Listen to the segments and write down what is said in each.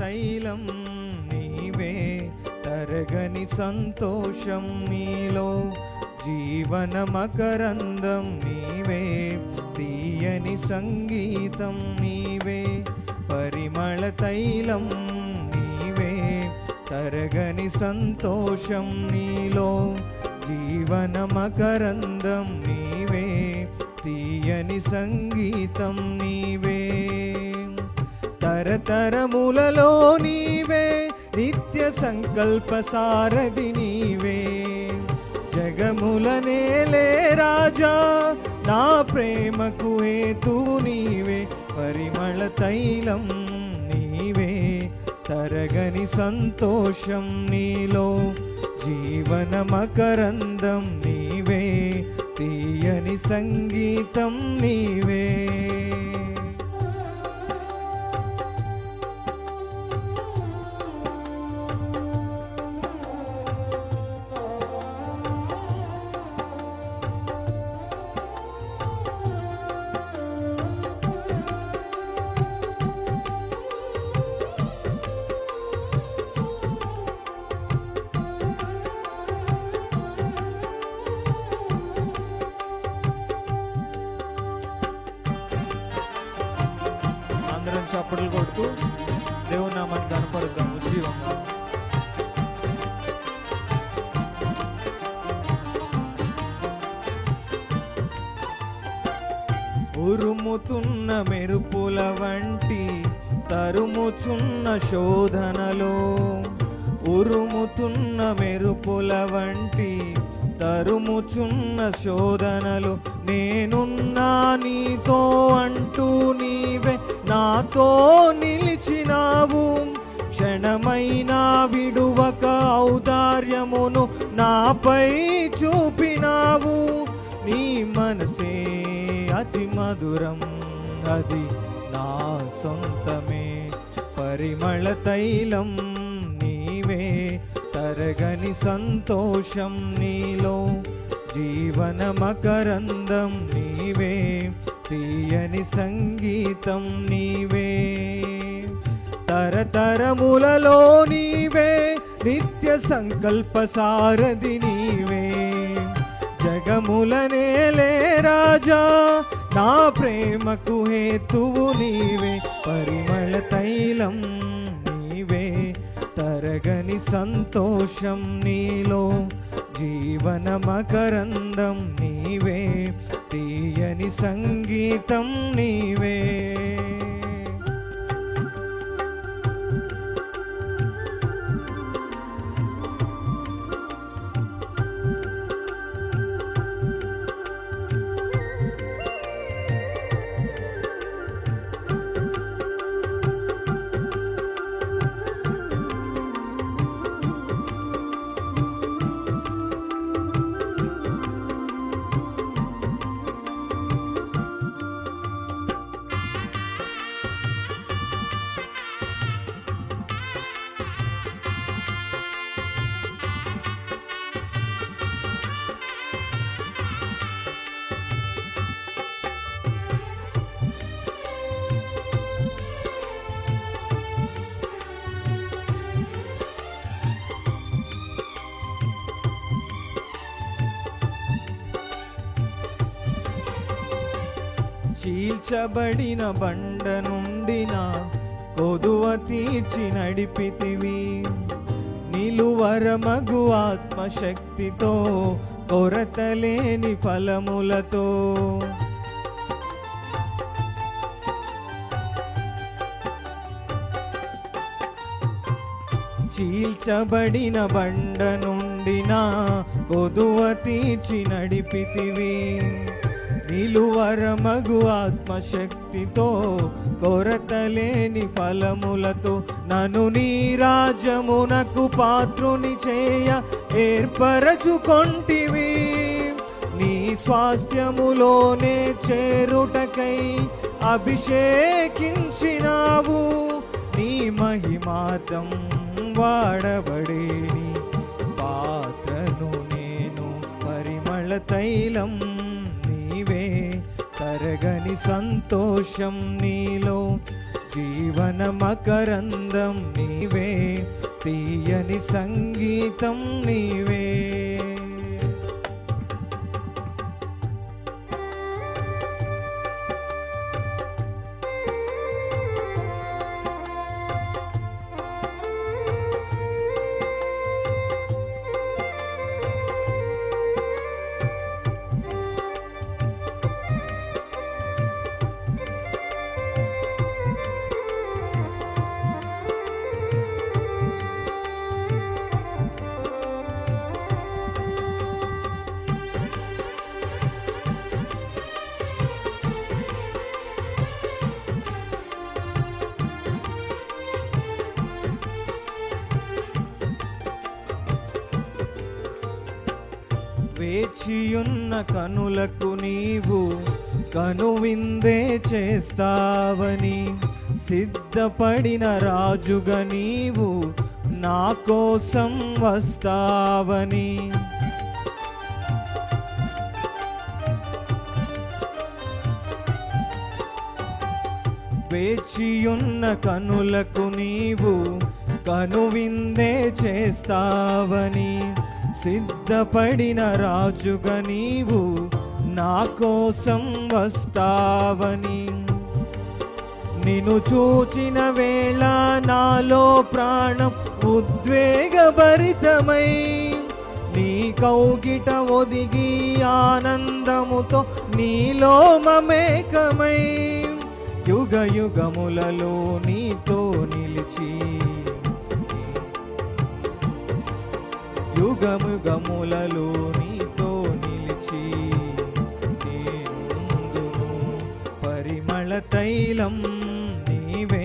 తైలం నీవే తరగని సంతోషం నీలో జీవన మకరందం నీవే తీయని సంగీతం నీవే పరిమళ తైలం నీవే తరగని సంతోషం నీలో జీవన మకరందం నీవే తీయని సంగీతం నీవే. తరతరములలో నీవే నిత్య సంకల్ప సారథి నీవే. జగముల నేలే రాజా నా ప్రేమకు హేతు నీవే. పరిమళ తైలం నీవే తరగని సంతోషం నీలో. జీవన మకరందం నీవే తీయని సంగీతం నీవే. అందరం చప్పట్లు కొడుతూ దేవుని నామాన్ని కనపడుతాం ఉజ్జీవంగా ఉరుముతున్న మెరుపుల వంటి తరుముచున్న శోధనలో ఉరుముతున్న మెరుపుల వంటి తరుముచున్న శోధనలు నేనున్నా నీతో అంటూ నీవే నాతో నిలిచినావు. క్షణమైనా విడువక ఔదార్యమును నాపై చూపినావు. నీ మనసే అతి మధురం అది నా సొంతమే. పరిమళ తైలం నీవే తరగని సంతోషం నీలో. జీవన మకరందం నీవే తీయని సంగీతం నీవే. తరతరములలో నీవే నిత్య సంకల్ప సారథి నీవే. జగముల నేలే రాజా నా ప్రేమకు హేతువు నీవే. పరిమళ తైలం నీవే తరగని సంతోషం నీలో. జీవన మకరందం నీవే. తీయని సంగీతం నీవే. చీల్చబడిన బండ నుండి నా కొదువ తీర్చి నడిపితివి. నిలువరమగు ఆత్మశక్తితో కొరతలేని ఫలములతో. చీల్చబడిన బండ నుండి నా కొదువ తీర్చి నడిపితివి. నిలువరమగు ఆత్మశక్తితో కొరతలేని ఫలములతో నను నీ రాజమునకు పాత్రుని చేయ ఏర్పరచుకొంటివి. నీ స్వాస్థ్యములోనే చేరుటకై అభిషేకించినావు. నీ మహిమాతం వాడబడేని. పాత్రను నేను పరిమళ తైలం కరగని సంతోషం నీలో జీవన మకరందం నీవే తీయని సంగీతం నీవే. వేచియున్న కనులకు నీవు కనువిందే చేస్తావని సిద్ధపడిన రాజుగా నీవు నా కోసం వస్తావని. వేచియున్న కనులకు నీవు కనువిందే చేస్తావని సిద్ధపడిన రాజుగా నీవు నా కోసం వస్తావని. నిన్ను చూచిన వేళ నాలో ప్రాణం ఉద్వేగభరితమై నీ కౌగిట ఒదిగి ఆనందముతో నీలో మమేకమై యుగ యుగములలో నీతో నిలిచి యుగము గములలో నీతో నిలిచి పరిమళ తైలం నీవే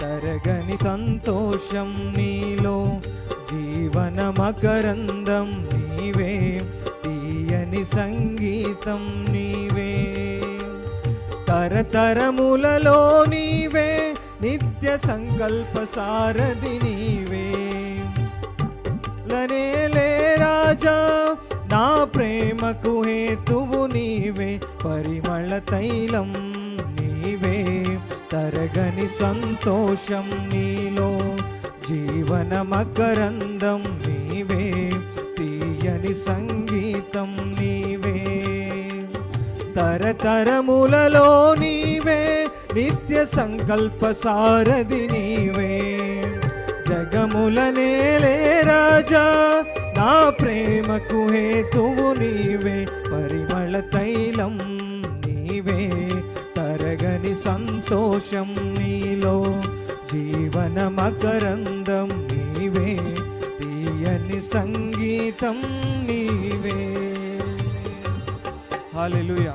తరగని సంతోషం నీలో జీవన మకరందం నీవే తీయని సంగీతం నీవే. తరతరములలో నీవే నిత్య సంకల్ప సారథి నీవే. లనేలే రాజా నా ప్రేమకు హేతువు నీవే పరిమళ తైలం నీవే తరగని సంతోషం నీలో జీవన మకరందం నీవే తీయని సంగీతం నీవే. తరతరములలో నీవే నిత్య సంకల్ప సారథి నీవే జగముల నేలే రాజా. నా ప్రేమకు హేతువు నీవే పరిమళ తైలం నీవే. తరగని సంతోషం నీలో జీవన మకరందం నీవే. తీయని సంగీతం నీవే. హాలెలుయా